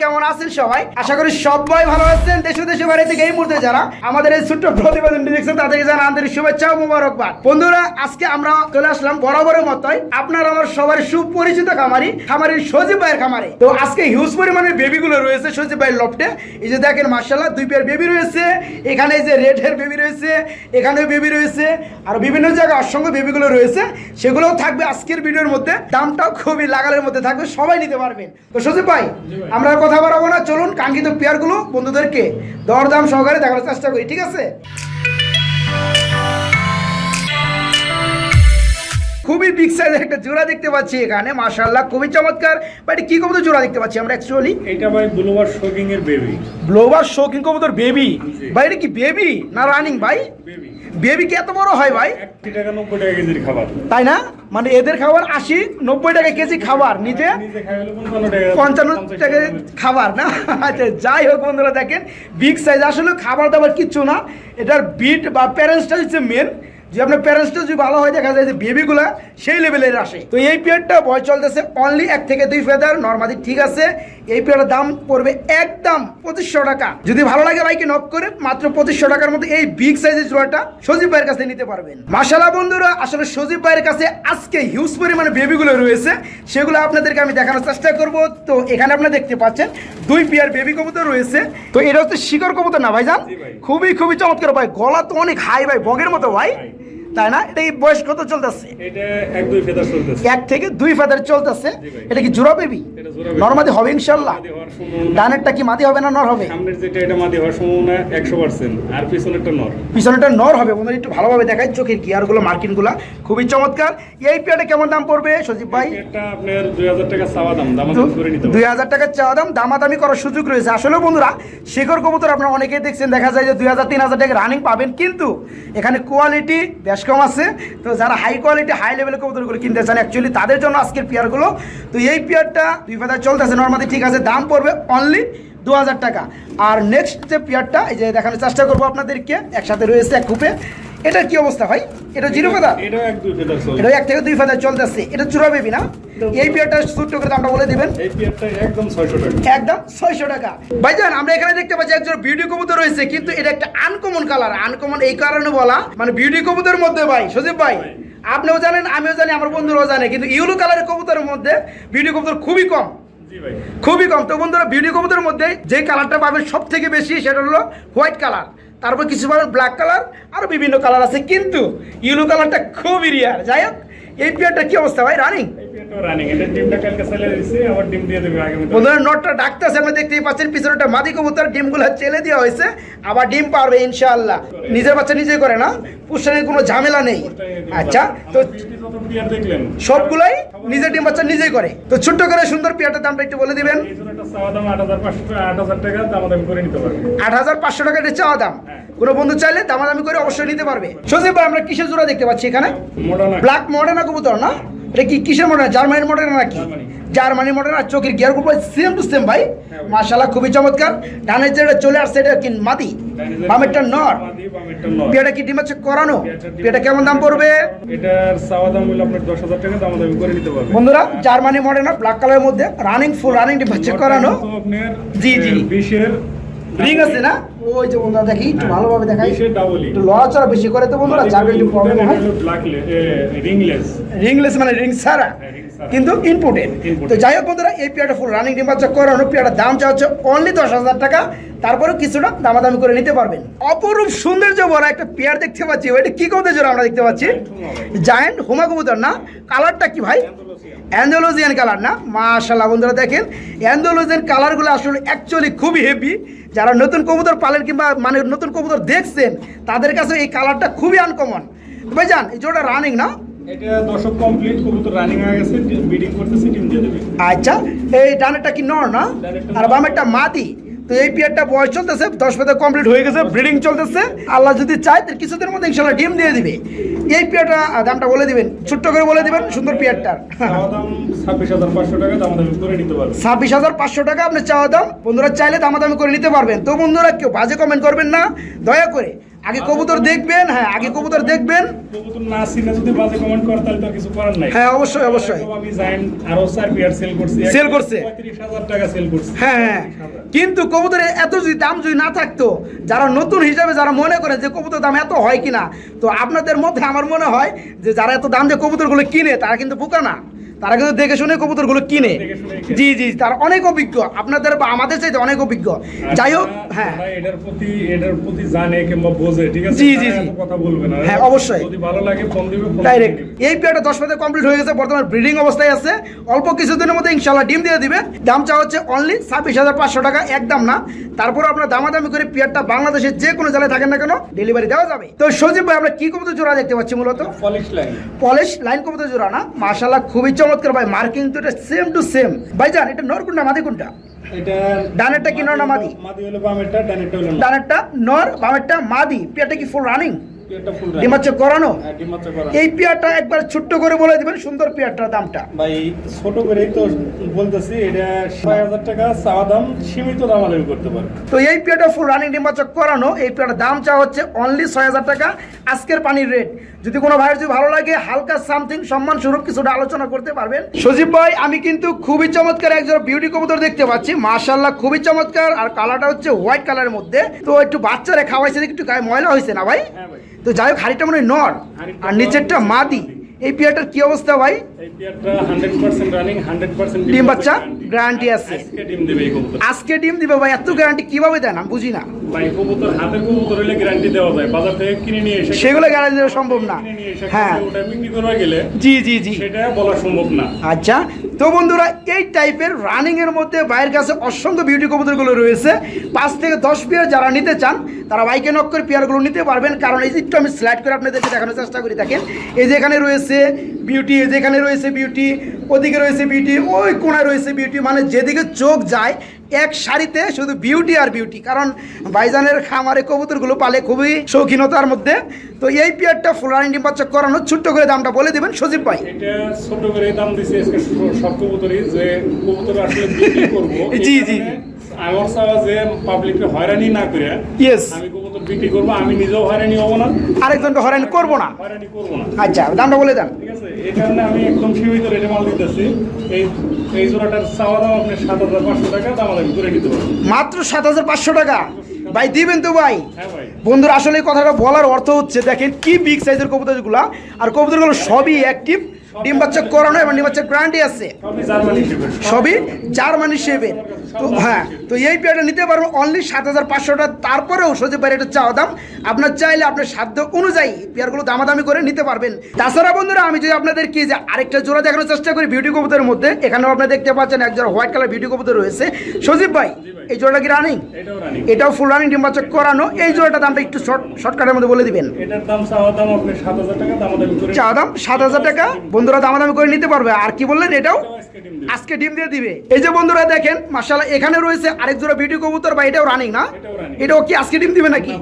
কেমন আছেন সবাই? আশা করি সবাই ভালো আছেন। দেশ দেশে বাইরে থেকে এই মুহূর্তে যারা আমাদের এই ছোট্ট প্রতিবেদনটি দেখছেন তাদেরকে জানা আন্তরিক শুভেচ্ছা ও মুবারকবাদ। বন্ধুরা আজকে আমরা চলে আসলাম বরাবরের মতোই আপনার আমার সবার সুপরিচিত খামারি খামারির সজীব ভাইয়ের খামারে। তো আজকে হিউজ পরিমাণে বেবিগুলো রয়েছে সজীব ভাইয়ের লফটে। এই যে দেখেন মার্শাল্লাহ দুই পেয়ার বেবি রয়েছে। এখানে এই যে রেড হেয়ার বেবি রয়েছে এখানেও বেবি রয়েছে। আর বিভিন্ন জায়গায় অসংখ্য বেবিগুলো রয়েছে। সেগুলোও থাকবে আজকের ভিডিওর মধ্যে। দামটাও খুবই লাগালের মধ্যে থাকবে সবাই নিতে পারবেন। তো সজীব ভাই। আমরা কথা বাড়াবো না। চলুন কাঙ্ক্ষিত পেয়ারগুলো বন্ধুদেরকে দরদাম সহকারে দেখানোর চেষ্টা করি ঠিক আছে? খুবই বিগ সাইজের একটা জোড়া দেখতে পাচ্ছি এখানে মাশাআল্লাহ খুবই চমৎকার। বাট কি কবুতর জোড়া দেখতে পাচ্ছি আমরা অ্যাকচুয়ালি এটা ভাই ব্লুবার শোকিং এর বেবি ব্লোবার শৌখিন কবুতর বেবি ভাই এটা কি বেবি না রানিং ভাই? বেবি বেবি কি এত বড় হয় ভাই? একটি টাকা নব্বই টাকা কেজির খাবার। তাই না? মানে এদের খাবার আশি নব্বই টাকা কেজি খাবার নিজে পঞ্চান্ন টাকা টাকা খাবার না? আচ্ছা যাই হোক বন্ধুরা দেখেন বিগ সাইজ আসলে খাবার দাবার কিচ্ছু না। এটার বিট বা প্যারেন্টসটা হচ্ছে মেন যে আপনার প্যারেন্টসটা যদি ভালো হয়, দেখা যায় যে বেবিগুলা সেই লেভেলের আসে। তো এই পিরিয়ডটা বয়স চলতেছে অনলি এক থেকে দুই ফেদার নর্মালি ঠিক আছে। এই পিরিয়ডের দাম পড়বে একদম পঁচিশশো টাকা। যদি ভালো লাগে ভাইকে নক করে মাত্র পঁচিশশো টাকার মধ্যে এই বিগ সাইজের জোড়াটা সজীব ভাইয়ের কাছে নিতে পারবেন। মাসালা বন্ধুরা আসলে সজীব ভাইয়ের কাছে আজকে হিউজ পরিমাণে বেবিগুলো রয়েছে। সেগুলো আপনাদেরকে আমি দেখানোর চেষ্টা করব। তো এখানে আপনারা দেখতে পাচ্ছেন দুই পেয়ার বেবি কবুতর রয়েছে। তো এটা হচ্ছে শিকর কবুতর না ভাইজান। খুবই খুবই চমৎকার ভাই। গলা তো অনেক হাই ভাই বগের মতো ভাই। তাই না? এটা এই বয়স কত চলতেছে? এক থেকে দুই ফেদার চলতেছে। এটা কি জোড়া বেবি নর্মাদি হবে ইনশাল্লাহ। ডানেরটা কি মাদি হবে না নর হবে? সামনের যেটা এটা মাদি হওয়ার সম্ভাবনা একশো পার্সেন্ট আর পিছনেরটা নর। হবে। বন্ধুরা একটু ভালোভাবে দেখায় চোখের গিয়ারগুলো মার্কিনগুলো খুবই চমৎকার। এই পেয়ারটা কেমন দাম পড়বে সজীব ভাই? এটা আপনার দুই হাজার টাকা চাওয়া দাম দামাদাম করে নিতে দুই হাজার টাকার চাওয়া দাম দামাদামি করার সুযোগ রয়েছে। আসলে বন্ধুরা শেখর কবুতর আপনারা অনেকেই দেখছেন দেখা যায় যে দুই হাজার তিন হাজার টাকা রানিং পাবেন। কিন্তু এখানে কোয়ালিটি বেশ কম আছে। তো যারা হাই কোয়ালিটি হাই লেভেলের কবুতরগুলো কিনতে চান অ্যাকচুয়ালি তাদের জন্য আজকের পেয়ারগুলো, তো এই পেয়ারটা দুই পাতায় চলতেছে। নর্মালি ঠিক আছে, দাম পড়বে অনলি দু হাজার টাকা। আর নেক্সট যে পেয়ারটা, এই যে দেখানোর চেষ্টা করব আপনাদেরকে, একসাথে রয়েছে এক কুপে। এটার কি অবস্থা ভাই? এটা জিরো ফেদার এটা এক থেকে দুই ফেদার চলতেছে। এটা চূড়া বেবি না? এই পেয়ারটা ছোট্ট করে দামটা বলে দিবেন। একদম ছয়শো টাকা। একদম ছয়শো টাকা। ভাইজান আমরা এখানে দেখতে পাচ্ছি একজন বিউটি কবুতর রয়েছে কিন্তু এটা একটা আনকমন কালার আনকমন এই কারণে বলা মানে বিউটি কবুতরের মধ্যে ভাই সজীব ভাই আপনিও জানেন আমিও জানি আমার বন্ধুরাও জানে কিন্তু ইউলো কালারের কবুতরের মধ্যে বিউটি কবুতর খুবই কম। খুবই কম। তো বন্ধুরা বিউটি কবুতরের মধ্যে যে কালারটা পাবেন সব থেকে বেশি সেটা হলো হোয়াইট কালার তারপর কিছু পাবেন ব্ল্যাক কালার আরও বিভিন্ন কালার আছে, কিন্তু ইউলো কালারটা খুবই রিয়ার যাই হোক, এই পেয়ারটা কি অবস্থা ভাই? রানিং বন্ধুরা নটটা ডাকতেছে আমরা দেখতেই পাচ্ছেন পিছনেটা মাদি কবুতর ডিমগুলো চেলে দেওয়া হয়েছে আবার ডিম পারবে ইনশাআল্লাহ। নিজের বাচ্চা নিজে করে না পুষ্টানের কোনো ঝামেলা নেই। আচ্ছা তো সবগুলাই নিজের ডিম বাচ্চা নিজেই করে। তো ছোট্ট করে সুন্দর পেয়ারটার দামটা একটু বলে দিবেন। আট হাজার পাঁচশো টাকা এটা চাওয়া দাম। কোনো বন্ধু চাইলে দামাদামি করে অবশ্যই নিতে পারবে। সজীব ভাই আমরা কিসের জোড়া দেখতে পাচ্ছি এখানে? ব্ল্যাক মডার্না কবুতর না? এটা কি কিসের মডার্ন জার্মানির মডার্ন নাকি? জার্মানি। মডার্ন আর চোখের গিয়ারগুলো সেম টু সেম ভাই। মাশাআল্লাহ খুবই চমৎকার। ডানের যেটা চলে আসছে এটা কি মাদি? বামেরটা নর। পেটা কি ডিম আছে? করানো। পেটা কেমন দাম পড়বে? এটার চাওয়া দাম হলো আপনার দশ হাজার টাকা দামাদামি করে নিতে পারবে বন্ধুরা জার্মানি মডার্ন ব্ল্যাক কালারের মধ্যে। রানিং ফুল রানিং ডিম হচ্ছে করানো। আপনার জি, জি। বিশের রিং আছে না? ওই যে বন্ধুরা দেখি একটু ভালোভাবে দেখাই। একটু লড়াচড়া বেশি করে তো বন্ধুরা যাবে একটু প্রবলেম হয়। রিংলেস রিংলেস মানে রিং ছাড়া। হ্যাঁ, ছাড়া। কিন্তু Inputted। তো যাই হোক বন্ধুরা এই পেয়ারটা ফুল রানিং ডিম বাচ্চা করানো পেয়ারটার দাম চা হচ্ছে অনলি দশ হাজার টাকা। তারপরে কিছুটা দামাদামি করে নিতে পারবেন। অপরূপ সৌন্দর্য বড় একটা পেয়ার দেখতে পাচ্ছি। ওইটা কি কবুতর জোড়া আমরা দেখতে পাচ্ছি? জায়েন্ট হুমা কবুতর না? কালারটা কি ভাই? অ্যান্ডোলোজিয়ান কালার না? মাশাল্লাহ বন্ধুরা দেখেন। অ্যান্ডোলজিয়ান কালারগুলো আসলে অ্যাকচুয়ালি খুবই হেভি যারা নতুন কবুতর পালেন কিংবা মানে নতুন কবুতর দেখছেন তাদের কাছে এই কালারটা খুবই আনকমন জান এই জোড়া রানিং না? এটা দশক কমপ্লিট কবুতর রানিং হয়ে গেছে বিডিং করতেছে টিম দিয়ে দেবে। আচ্ছা এই ডানেরটা কি নর না? আর বামেরটা মাদি তো এই পিয়ারটা বয়স চলতেছে দশ পেতে কমপ্লিট হয়ে গেছে ব্রিডিং চলতেছে। আল্লাহ যদি চায় তার কিছুদিনের মধ্যে ইনশাল্লাহ ডিম দিয়ে দিবে। এই পিয়ারটা দামটা বলে দিবেন ছোট্ট করে বলে দিবেন সুন্দর পিয়ারটার ছাব্বিশ হাজার পাঁচশো টাকা দামাদামি করে নিতে পারবে। ছাব্বিশ হাজার পাঁচশো টাকা আপনি চাওয়া দাম বন্ধুরা চাইলে দামাদামি করে নিতে পারবেন। তো বন্ধুরা কেউ বাজে কমেন্ট করবেন না দয়া করে। আগে কবুতর দেখবেন হ্যাঁ আগে কবুতর দেখবেন। কবুতর না চিনে যদি বাজে কমেন্ট করে তাহলে তো কিছু করার নাই। হ্যাঁ অবশ্যই অবশ্যই। আমি জাইন আরও চার পেয়ার সেল করছি। Sell করছে? পঁয়ত্রিশ হাজার টাকা সেল করছি। হ্যাঁ হ্যাঁ। কিন্তু কবুতরের এত যদি দাম যদি না থাকতো যারা নতুন হিসাবে যারা মনে করে যে কবুতর দাম এত হয় কিনা তো আপনাদের মধ্যে আমার মনে হয় যে যারা এত দাম দিয়ে কবুতরগুলো কিনে তারা কিন্তু বোকা না। তারা কিন্তু দেখে শুনে কবুতরগুলো কিনে। কিনে। জি জি তারা অনেক অভিজ্ঞ। আপনাদের বা আমাদের চাইতে অনেক অভিজ্ঞ। যাই হোক হ্যাঁ। এটার প্রতি এটার প্রতি জানে কিংবা বোঝে ঠিক আছে? জি, জি, জি। কথা বলবে না। হ্যাঁ, অবশ্যই। যদি ভালো লাগে ফোন দিবে ডাইরেক্ট এই পেয়ারটা দশ পাতে কমপ্লিট হয়ে গেছে বর্তমানে ব্রিডিং অবস্থায় আছে। অল্প কিছুদিনের মধ্যে ইনশাল্লাহ ডিম দিয়ে দিবে। দাম চা হচ্ছে অনলি ছাব্বিশ হাজার পাঁচশো টাকা একদম না। তারপর আপনার দামাদামি করে পেয়ারটা বাংলাদেশের যে কোনো জেলায় থাকেন না কেন ডেলিভারি দেওয়া যাবে। তো সজীব ভাই আমরা কি কবুতর জোড়া দেখতে পাচ্ছি মূলত? Polish line. পলিশ লাইন কবুতর জোড়া না। মাশাল্লাহ খুবই চমৎকার ভাই মার্কিং তো এটা সেম টু সেম ভাইজান এটা নর কোনটা মাদি কোনটা? এটা ডানেরটা কি নর না মাদি? মাদি? হলো বামেরটা ডানেরটা হলো ডানেরটা নর বামেরটা মাদি। পেটে কি ফুল রানিং ডিমাচ্ছে করানো? হ্যাঁ ডিমাচ্চা করা এই পেয়ারটা একবার ছোট্ট করে বলে দিবেন সুন্দর পেয়ারটার দামটা। ভাই ছোট করেই তো বলতেছি এটা ছয় হাজার টাকা চাওয়া দাম সীমিত দাম আদায় করতে পারে তো এই পেয়ারটা ফুল রানিং করানো এই পেয়ারটার দাম চা হচ্ছে অনলি ছয় হাজার টাকা। আজকের পানির রেট যদি কোনো ভাইয়ের যদি ভালো লাগে হালকা সামথিং সম্মান স্বরূপ কিছুটা আলোচনা করতে পারবেন। সজীব ভাই আমি কিন্তু খুবই চমৎকার একজন বিউটি কবুতর দেখতে পাচ্ছি। মার্শাল্লাহ খুবই চমৎকার। আর কালারটা হচ্ছে হোয়াইট কালারের মধ্যে। তো একটু বাচ্চারা খাওয়াইছে একটু গায়ে ময়লা হয়েছে না ভাই? হ্যাঁ ভাই। তো যাই হোক হাড়িটা মনে হয় নর। আর নিচেরটা মাদি। এই পেয়ারটার কি অবস্থা ভাই? ডিম বাচ্চা? গ্যারান্টি আছে। আজকে ডিম দেবে ভাই এত গ্যারান্টি কীভাবে দেন আমি বুঝি না। সেগুলো গ্যারান্টি দেওয়া সম্ভব না। হ্যাঁ। জি জি জি। সেটা বলা সম্ভব না। আচ্ছা তো বন্ধুরা, এই টাইপের রানিংয়ের মধ্যে বাইরের কাছে অসংখ্য বিউটি কবুতরগুলো রয়েছে। পাঁচ থেকে দশ পেয়ার যারা নিতে চান, তারা বাইকে নক করে পেয়ারগুলো নিতে পারবেন। কারণ এই যে একটু আমি স্লাইড করে আপনাদেরকে দেখানোর চেষ্টা করি, দেখেন। এই যেখানে রয়েছে বিউটি এই যে এখানে রয়েছে বিউটি ওদিকে রয়েছে বিউটি ওই কোনায় রয়েছে বিউটি মানে যেদিকে চোখ যায় এক শাড়িতে শুধু বিউটি আর বিউটি কারণ বাইজানের খামারে কবুতরগুলো পালে খুবই শৌখিনতার মধ্যে তো এই পেয়ারটা ফুলানি ডিম বাচ্চা করানো ছোট্ট করে দামটা বলে দেবেন সজীব ভাই এটা ছোট করে দাম দিছে সব কবুতরই যে কবুতর আসলে বিক্রি করব জি, জি। কারণে আমার চাওয়া যে পাবলিককে হয়রানি না করে ইয়েস আমি কবুতর বিক্রি করব আমি নিজেও হয়রানি হব না। আরেকজনকে হয়রানি করব না? হয়রানি করব না। আচ্ছা দামটা বলে দেন। ঠিক আছে এই কারণে আমি একদম সীমিত রেটে মাল দিতেছি। এই এই জোড়াটার চাওয়া দাম আপনি সাত হাজার পাঁচশো টাকা দাম আদায় করে নিতে পারবেন। মাত্র সাত হাজার পাঁচশো টাকা। ভাই দিবেন তো ভাই। হ্যাঁ বন্ধুরা আসলে কথাটা বলার অর্থ হচ্ছে দেখেন কি বিগ সাইজের কবুতরগুলো। আর কবুতরগুলো সবই অ্যাক্টিভ ডিম বাচ্চা করানো এবং ডিম বাচ্চার গ্যারান্টি আছে। সবই জার্মানি শেপের তো হ্যাঁ তো এই পেয়ারটা নিতে পারব অনলি সাত হাজার পাঁচশোটা। তারপরেও সজীব ভাই এটা চাওয়া দাম। আপনার চাইলে আপনার সাধ্য অনুযায়ী পেয়ারগুলো দামাদামি করে নিতে পারবেন। তাছাড়া বন্ধুরা আমি যদি আপনাদের কি যে আরেকটা জোড়া দেখানোর চেষ্টা করি বিউটি কবুতরের মধ্যে এখানেও আপনি দেখতে পাচ্ছেন এক জোড়া হোয়াইট কালার বিউটি কবুতর রয়েছে। সজীব ভাই এই জোড়াটা কি রানিং এটাও ফুল রানিং ডিম বাচ্চা করানো। এই জোড়াটা দামটা একটু শর্ট শর্টকাটের মধ্যে বলে দিবেন। এটার দাম চাওয়া দাম সাত হাজার টাকা দাম চা দাম সাত হাজার টাকা। বন্ধুরা দামাদামি করে নিতে পারবে। আর কি বললেন এটাও? আজকে ডিম দিয়ে দিবে। এই যে বন্ধুরা দেখেন মাশাআল্লাহ এখানে রয়েছে আরেক জোড়া বিউটি কবুতর বা এটাও রানিং না? এটাও কি আজকে ডিম দিবে নাকি?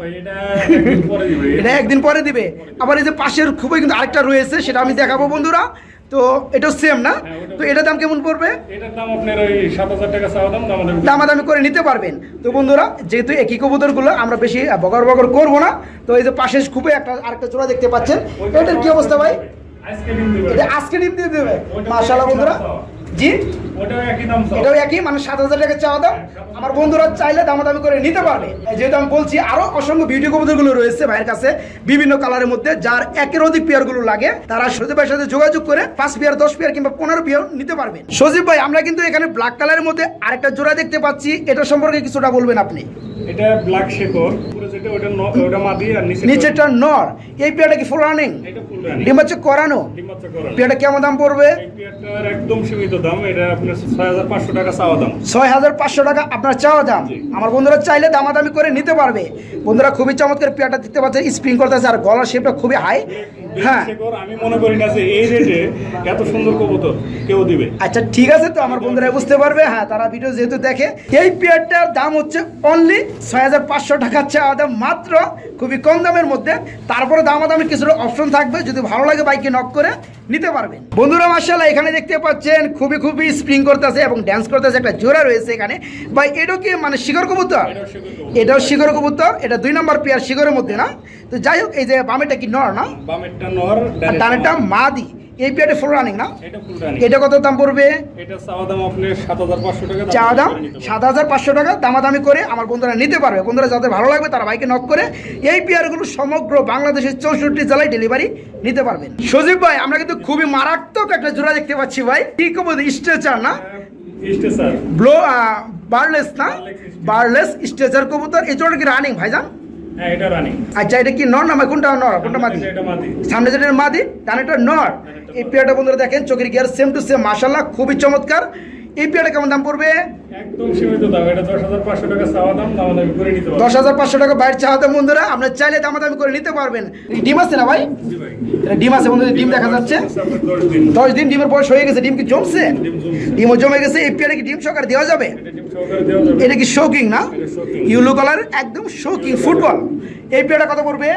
এটা একদিন পরে দিবে। এটা আবার এই যে পাশের খুবই কিন্তু আরেকটা রয়েছে সেটা আমি দেখাবো বন্ধুরা। তো এটাও সেম না? হ্যাঁ, তো এটার দাম কেমন পড়বে? দামাদামি করে নিতে পারবেন। তো বন্ধুরা যেহেতু একই কবুতরগুলো আমরা বেশি বগর বগর করব না। তো এই যে পাশে খুবই একটা আরেকটা জোড়া দেখতে পাচ্ছেন। এটার কি অবস্থা ভাই? আজকে ডিম দিয়ে দেবে। মাশাআল্লাহ বন্ধুরা। জি। এটাও একই মানে সাত হাজার টাকা চাওয়া দাম। আমার বন্ধুরা চাইলে দামাদামি করে নিতে পারবে। যেহেতু আমি বলছি আরও অসংখ্য বিউটি কবুতরগুলো রয়েছে ভাইয়ের কাছে বিভিন্ন কালারের মধ্যে যার একের অধিক পেয়ারগুলো লাগে তারা সজীব ভাইয়ের সাথে যোগাযোগ করে পাঁচ পেয়ার দশ পেয়ার কিংবা পনেরো পেয়ার নিতে পারবেন সজীব ভাই আমরা কিন্তু এখানে ব্ল্যাক কালারের মধ্যে আরেকটা জোড়া দেখতে পাচ্ছি। এটা সম্পর্কে কিছুটা বলবেন আপনি? এটা ব্ল্যাক শেকর যেটা ওটা ওটা মাদি আর নিচে নিচেরটা নর। এই পেয়ারটা কি ফুল রানিং এটা ফুল রানি ডিম হচ্ছে করানো। ডিম পেয়ারটা কেমন দাম পড়বে? এই পেয়ারটার একদম সীমিত দাম এটা আপনার ছয় হাজার পাঁচশো টাকা চাওয়া দাম। ছয় হাজার পাঁচশো টাকা আপনার চাওয়া দাম। আমার বন্ধুরা চাইলে দামাদামি করে নিতে পারবে। বন্ধুরা খুবই চমৎকার পেয়ারটা দেখতে পাচ্ছে স্প্রিং করতেছে আর গলার শেপটা খুবই হাই হ্যাঁ। আমি মনে করি না যে এই রেটে এত সুন্দর কবুতর কেউ দিবে। আচ্ছা ঠিক আছে তো আমার বন্ধুরা বুঝতে পারবে। হ্যাঁ তারা ভিডিও যেহেতু দেখে এই পেয়ারটার দাম হচ্ছে অনলি ছয় হাজার পাঁচশো টাকা চাওয়া দাম। মাত্র খুবই কম দামের মধ্যে। তারপরে দামাদামি কিছুটা অপশন থাকবে। যদি ভালো লাগে বাইকে নক করে নিতে পারবেন বন্ধুরা মার্শাল্লাহ এখানে দেখতে পাচ্ছেন খুবই খুবই খুবই স্প্রিং করতেছে এবং ড্যান্স করতেছে একটা জোড়া রয়েছে এখানে। ভাই এটাও কি মানে শিখর কবুতর? এটাও শিখর কবুতর। এটা দুই নম্বর পেয়ার শিখরের মধ্যে না? তো যাই হোক এই যে বামেটা কি নর না? বামেরটা নর আর ডানেরটা মাদি। এই পেয়ারটা ফুল রানিং না? এটা কত দাম পড়বে? চা দাম সাত হাজার পাঁচশো টাকা দামাদামি করে আমার বন্ধুরা নিতে পারবে। বন্ধুরা যাদের ভালো লাগবে তারা বাইকে নক করে এই পেয়ারগুলো সমগ্র বাংলাদেশের চৌষট্টি জেলায় ডেলিভারি নিতে পারবেন। সজীব ভাই আমরা কিন্তু খুবই মারাত্মক একটা জোড়া দেখতে পাচ্ছি ভাই। কি কব স্ট্রেচার না? ব্লো বারলেস না? বারলেস স্ট্রেচার কবুতর। এই জোড়া কি রানিং ভাইজান? হ্যাঁ এটা রানি আচ্ছা এটা কি নর না ভাই? কোনটা নর? কোনটা মাদি? এটা মাদি। সামনে যেটা মাদি ডানেটা নর। এই পেয়ারটা বন্ধুরা দেখেন চোখের গিয়ার সেম টু সেম মাসাল্লাহ খুবই চমৎকার। এই কেমন দাম পড়বে? একদম সীমিত দাম এটা দশ হাজার পাঁচশো টাকা চাওয়া দাম দাম করে নিতে পারবেন। দশ হাজার পাঁচশো টাকা বাইরে চাহাতে বন্ধুরা আপনার চাইলে দামাদামি করে নিতে পারবেন। ডিম আছে না ভাই? এটা ডিম আছে বন্ধুরা ডিম দেখা যাচ্ছে। দশ দিন ডিমের বয়স হয়ে গেছে ডিম কি জমছে? ডিম ডিমও জমে গেছে এই পেয়ারে কি ডিম সহকারে দেওয়া যাবে? এটা কি শোকিং না। ইউলো কালার একদম শোকিং ফুটবল এই পেয়ারটা কত পড়বে?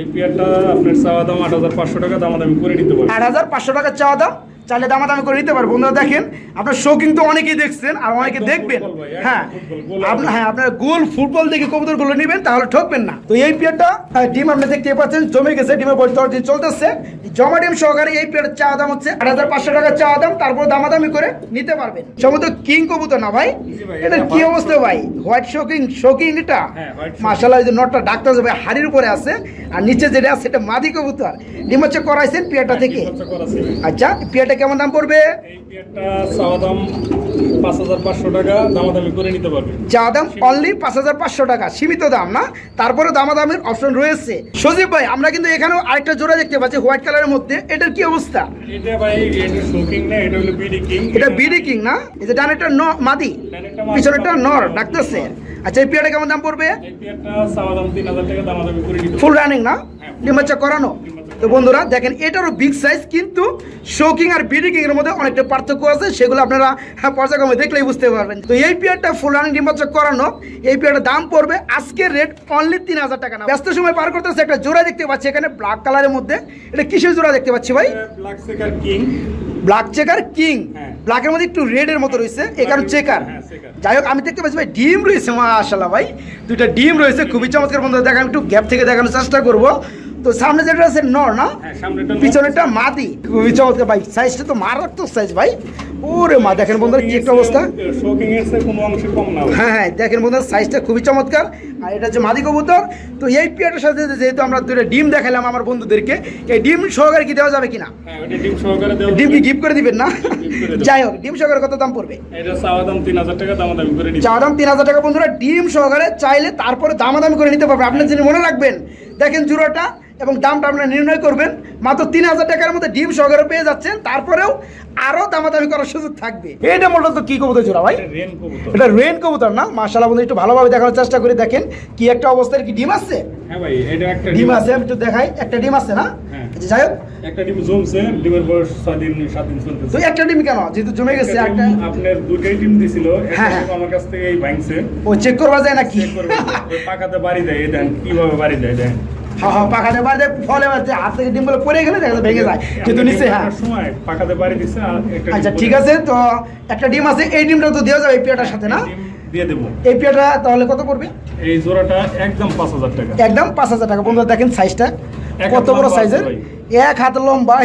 এই পেয়ারটা আপনার চাওয়া দাম আট হাজার পাঁচশো টাকা করে নিতে পারবেন। আট হাজার পাঁচশো টাকা চাওয়া দাম? চাইলে দামাদামি করে নিতে পারব বন্ধুরা দেখেন আপনার শৌকিং তো অনেকেই দেখছেন আর অনেকে দেখবেন। ভাই, হ্যাঁ আপনার হ্যাঁ আপনার গোল ফুটবল দেখে কবুতরগুলো নেবেন তাহলে ঠকবেন না। তো এই পেয়ারটা ডিম আপনি দেখতে পাচ্ছেন জমে গেছে ডিমের বয়স দশ দিন চলতেছে। জমা ডিম সহকারে এই পেয়ারের চা দাম হচ্ছে আট হাজার পাঁচশো টাকা চা দাম তারপর দামাদামি করে নিতে পারবেন। সমুদ্র কিং কবুতর না ভাই? এটা কি অবস্থা ভাই? হোয়াইট শোকিং শোকিং এটা? হ্যাঁ, এই যে নটটা ডাক্তার যাবে হাড়ির উপরে আছে। আর নিচে যেটা আছে সেটা মাদি কবুতর। ডিম হচ্ছে করাইছেন পেয়ারটা থেকে? খরচা করা আচ্ছা পেয়ারটা কেমন দাম পড়বে? পাঁচ হাজার পাঁচশো টাকা দামাদামি করে নিতে পারবেন চা দাম অনলি পাঁচ হাজার পাঁচশো টাকা সীমিত দাম না? তারপরে দামাদামের অপশন রয়েছে। সজীব ভাই আমরা কিন্তু এখানেও আরেকটা জোড়া দেখতে পাচ্ছি হোয়াইট কালারের মধ্যে। এটার কি অবস্থা? এটা না এটা বিডি কিং না? ডানেরটা মাদি। পিছনেরটা নর নর। ডাকতেছে। আচ্ছা এই পেয়ারটা কেমন দাম পড়বে? ফুল রানিং না? ডিমাচা করানো? তো বন্ধুরা দেখেন এটারও বিগ সাইজ কিন্তু শোকিং আর বিডি কিং এর মধ্যে অনেকটা পার্থক্য আছে। সেগুলো আপনারা হ্যাঁ, পর্যায়ক্রমে দেখলেই বুঝতে পারবেন। তো এই পেয়ারটা ফুল রানিং ডিমাচা করানো এই পেয়ারটার দাম পড়বে আজকের রেট অনলি তিন হাজার টাকা না। ব্যস্ত সময় পার করতেছে একটা জোড়া দেখতে পাচ্ছি এখানে ব্ল্যাক কালারের মধ্যে। এটা কিসের জোড়া দেখতে পাচ্ছি ভাই? Black king black checker king. ব্ল্যাকের মধ্যে একটু রেডের মতো রয়েছে এ কারণ চেকার চেকার। যাই হোক আমি দেখতে পাচ্ছি ভাই ডিম রয়েছে মাশাল্লাহ ভাই। দুইটা ডিম রয়েছে খুবই চমৎকার বন্ধু দেখ আমি একটু গ্যাপ থেকে দেখানোর চেষ্টা করব। তো সামনে যেটা আছে নর না? হ্যাঁ পিছনেটা মাদি। খুবই চমৎকার ভাই। সাইজটা তো মারাত্মক সাইজ ভাই। ওরে মা দেখেন বন্ধুরা কি একটা অবস্থা। হ্যাঁ হ্যাঁ দেখেন বন্ধুরা সাইজটা খুবই চমৎকার। আর এটা হচ্ছে মাদি কবুতর। তো এই পিয়াটার সাথে যেহেতু আমরা দুটো ডিম দেখালাম আমার বন্ধুদেরকে এই ডিম সহকারে কি দেওয়া যাবে কিনা? হ্যাঁ ডিম কি গিফট করে দিবেন না? যাই হোক ডিম সহকারে কত দাম পড়বে? চা দাম তিন হাজার টাকা বন্ধুরা ডিম সহকারে চাইলে তারপরে দামাদামি করে নিতে পারবে আপনার যিনি মনে রাখবেন দেখেন জুড়োটা এবং দামটা আপনারা নির্ণয় করবেন। মাত্র তিন হাজার টাকার মধ্যে ডিম সহকারে পেয়ে যাচ্ছেন। তারপরেও আরও দামাদামি করার সুযোগ থাকবে। এটা মূলত কি কবুতর জোড়া ভাই? এটা রেন কবুতর। না? মাশাআল্লাহ বন্ধু একটু ভালোভাবে দেখানোর চেষ্টা করে। দেখেন কি একটা অবস্থায় কি ডিম আছে? হ্যাঁ ভাই এটা একটা ডিম আছে আমি একটু দেখাই। একটা ডিম আছে না? হ্যাঁ। আচ্ছা, যাই হোক। একটা ডিম জমছে ডিমের বয়স ছয় দিন সাত দিন চলতেছে। তো একটা ডিম কেন? যেহেতু জমে গেছে একটা আপনার দুটাই ডিম দিছিল একটা হ্যাঁ, হ্যাঁ। আমার কাছ থেকে এই ভাঙছে। ও চেক করবা যায় নাকি? চেক করবে। পাকাতে বাড়ি দেয় দেন কীভাবে বাড়ি দেয় দেন। হ্যাঁ হ্যাঁ পাখাতে বাড়িতে ফলে বাড়িতে হাত থেকে ডিমগুলো পড়ে গেলে দেখা ভেঙে যায়। কিন্তু নিচে হ্যাঁ। সময় বাড়ি আচ্ছা ঠিক আছে তো একটা ডিম আছে এই ডিমটা তো দেওয়া যাবে এই পেয়াটার সাথে না? ডিম দিয়ে দেবো। এই পেয়াটা তাহলে কত পড়বে? এই জোড়াটা একদম পাঁচ হাজার টাকা। একদম পাঁচ হাজার টাকা। বন্ধুরা দেখেন সাইজটা কত বড় সাইজের এক হাত লম্বা।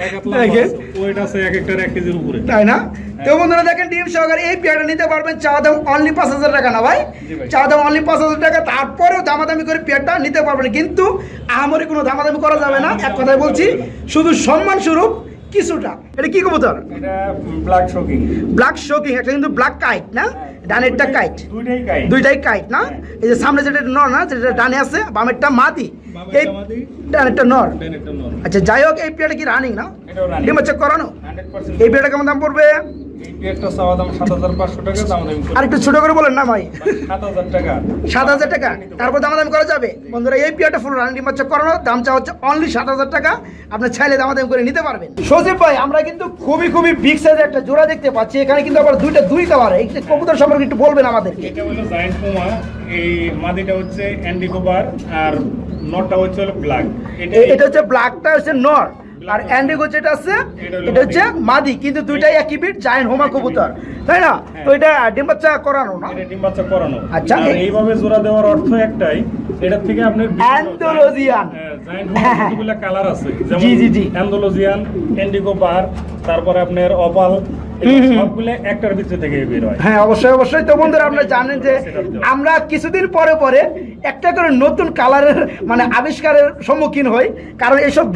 দেখেন। ওয়েট আছে এক একটার এক কেজির উপরে। তাই না? তো বন্ধুরা দেখেন ডিম সহকারে এই পেয়ারটা নিতে পারবেন চা দাম অনলি পাঁচ হাজার টাকা না ভাই। চা দাম অনলি পাঁচ হাজার টাকা তারপরেও দামাদামি করে পেয়ারটা নিতে পারবেন। কিন্তু আহামরি কোনো দামাদামি করা যাবে না। এক কথায় বলছি শুধু সম্মান স্বরূপ কিছুটা। এটা কি কবুতর? এটা ব্ল্যাক শোকিং ব্ল্যাক শোকিং একটা কিন্তু ব্ল্যাক কাইট না? ডানেরটা কাইট দুইটাই কাইট দুইটাই কাইট না? এই যে সামনে যেটা নর না? যেটা ডানে আছে বামেরটা মাদি। এই ডানেরটা নর। আচ্ছা যাই হোক এই পেয়ারটা কি রানিং না? ডিম হচ্ছে করানো। এই পেয়ারটা কেমন দাম পড়বে? এই চাওয়া দাম সাত হাজার পাঁচশো টাকা দাম দাম আর একটু ছোট করে বলেন না ভাই। সাত হাজার টাকা। সাত হাজার টাকা? তারপর দামাদামি করা যাবে? বন্ধুরা এই পিয়াটা ফুল রানিং ডিম করানো দাম চা হচ্ছে অনলি সাত হাজার টাকা। আপনার চাইলে দামাদামি করে নিতে পারবেন। সজীব ভাই আমরা কিন্তু খুবই খুবই বিগ সাইজের একটা জোড়া দেখতে পাচ্ছি। এখানে কিন্তু আবার দুইটা দুই কালার এই কবুতর সম্পর্কে একটু বলবেন আমাদেরকে। এটা হলো জায়েন্ট পোমা এই মাদিটা হচ্ছে অ্যান্ডি আর নটটা হচ্ছে ব্ল্যাক এটা হচ্ছে ব্ল্যাকটা হচ্ছে নর আর অ্যান্ডিগো যেটা আছে এটা হচ্ছে মাদি কিন্তু দুইটাই একই বিট জায়েন্ট হোমা কবুতর তাই না? তো এটা ডিম বাচ্চা করানো না? এটা ডিম বাচ্চা করানো। আচ্ছা, এইভাবে জোড়া দেওয়ার অর্থ একটাই এটা থেকে আপনার Andalusian। হোমা কতগুলো কালার আছে? যেমন জি, জি, জি। অ্যান্ডোলজিয়ান ইন্ডিগো বার তারপরে আপনার অপাল সবগুলো একটার ভিতরে থেকে বের হয়। হ্যাঁ অবশ্যই অবশ্যই। তো বন্ধুরা আপনারা জানেন যে আমরা কিছুদিন পরে পরে একটা করে নতুন কালারের মানে আবিষ্কারের সম্মুখীন হই। কারণ এইসব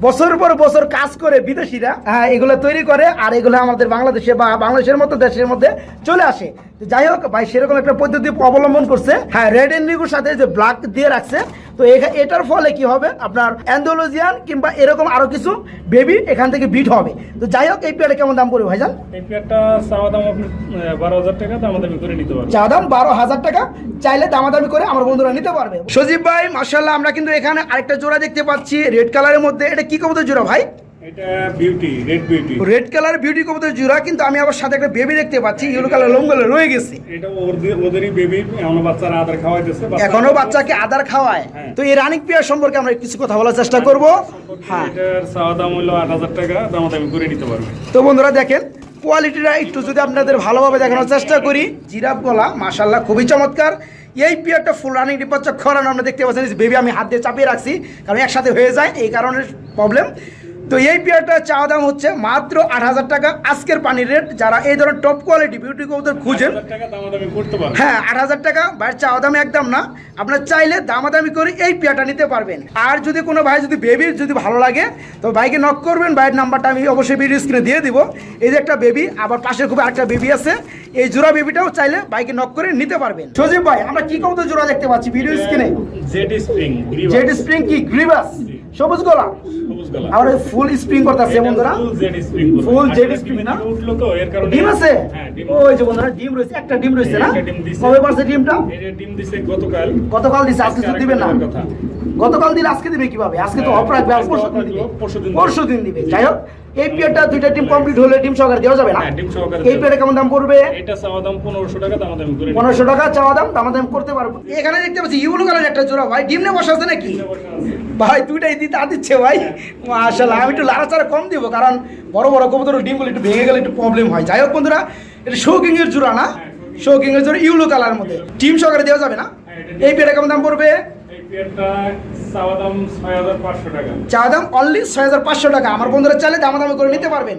বছর পর বছর কাজ করে বিদেশিরা আহ, এগুলো তৈরি করে আর এগুলো আমাদের বাংলাদেশে বা বাংলাদেশের মতো দেশের মধ্যে চলে আসে। যাই হোক ভাই সেরকম একটা পদ্ধতি অবলম্বন করছে। হ্যাঁ রেড এন্ডিগুর সাথে যে ব্ল্যাক দিয়ে রাখছে তো এটার ফলে কি হবে? আপনার অ্যান্ডোলজিয়ান কিংবা এরকম আরও কিছু বেবি এখান থেকে বিট হবে। তো যাই হোক এই পেয়ারে কেমন দাম পড়বে ভাইজান? এই পেয়ারটা চাওয়া দাম আপনি বারো হাজার টাকা দাম আমাদের করে নিতে পারবেন। চা দাম বারো হাজার টাকা চাইলে দামাদামি করে আমার বন্ধুরা নিতে পারবে। সজীব ভাই মার্শাল্লাহ আমরা কিন্তু এখানে আরেকটা জোড়া দেখতে পাচ্ছি রেড কালারের মধ্যে। এটা কি কবুতর জোড়া ভাই? এটা beauty red beauty red colour beauty কবুতর জোড়া কিন্তু আমি আবার সাথে একটা বেবি দেখতে পাচ্ছি ইয়েলো কালার লোমগুলো রয়ে গেছে। এটা ওদের ওদেরই বেবি এখনও বাচ্চারা আদার খাওয়াইতেছে এখনও বাচ্চাকে আদার খাওয়ায়। হ্যাঁ। তো এই রানিক পেয়ার সম্পর্কে আমরা কিছু কথা বলার চেষ্টা করব। হ্যাঁ। এটার চাওয়া দাম হলো আট হাজার টাকা দাম দামি করে নিতে পারবে। তো বন্ধুরা দেখেন কোয়ালিটিটা একটু যদি আপনাদের ভালোভাবে দেখানোর চেষ্টা করি জিরাফ গলা মাশাল্লাহ খুবই চমৎকার। এই পিয়ারটা ফুল রানিং ডিপাচ্চা খরানো আমরা দেখতে পাচ্ছেন বেবি আমি হাত দিয়ে চাপিয়ে রাখছি কারণ একসাথে হয়ে যায় এই কারণে প্রবলেম তো এই পেয়ারটা চাওয়া দাম হচ্ছে মাত্র আট হাজার টাকা। আজকের পানির রেট যারা এই ধরনের টপ কোয়ালিটি বিউটি কবুতর খুঁজেন হ্যাঁ আট হাজার টাকা। বাইরের চাওয়া দাম একদম না। আপনার চাইলে দামাদামি করে এই পেয়ারটা নিতে পারবেন। আর যদি কোনো ভাই যদি বেবির যদি ভালো লাগে তো ভাইকে নক করবেন। ভাইয়ের নাম্বারটা আমি অবশ্যই ভিডিও স্ক্রিনে দিয়ে দিব। এই যে একটা বেবি আবার পাশে খুব আরেকটা বেবি আছে। এই জোড়া বেবিটাও চাইলে বাইকে নক করে নিতে পারবেন। সজীব ভাই আমরা কি কবুতর জোড়া দেখতে পাচ্ছি ভিডিও স্ক্রিনে জেড স্প্রিং জেড স্প্রিং কি? গ্রিবাস সবুজ গোলাপ আমার ওই ফুল স্প্রিং করতেছে বন্ধুরা। ফুল জেড স্প্রিং না? উঠল তো এর কারণে ডিম আছে? হ্যাঁ ওই যে বন্ধুরা ডিম রয়েছে একটা ডিম রয়েছে না? দিছে। কবে পারছে ডিমটা? ডিম দিছে গতকাল। গতকাল দিছে আজকে তো দিবেন না। গতকাল দিলে আজকে দিবে কীভাবে? আজকে তো অপরাধ ব্যবস্থা আজকে পরশু দিন দিবে দিবে। পরশু দিন দিবে। যাই হোক এই দুইটা টিম কমপ্লিট হলে টিম সহকারে দেওয়া যাবে না। হ্যাঁ, এই দেওয়া কেমন দাম পড়বে? এটা চাওয়া দাম পনেরোশো টাকা দাম দামি করে নিতে পনেরোশো টাকা চাওয়া দাম দাম দাম করতে পারব। এখানে দেখতে পাচ্ছি ইউলো কালার একটা জোড়া। ভাই ডিম নিয়ে বসে আছে নাকি? ভাই দুইটাই দিতে দিচ্ছে ভাই। মাশাল্লাহ আমি একটু লাড়াচাড়া কম দিব কারণ বড় বড় কবুতর ডিমগুলো একটু ভেঙে গেলে একটু প্রবলেম হয়। যাই হোক বন্ধুরা এটা শৌকিং এর জোড়া না। শৌকিং এর জোড়া ইউলো কালার মধ্যে। টিম সহকারে দেওয়া যাবে না? এই পিরিয়ডে কেমন দাম পড়বে? চা দাম অনলি ছয় হাজার পাঁচশো টাকা। আমার বন্ধুরা চাইলে দামাদামি করে নিতে পারবেন।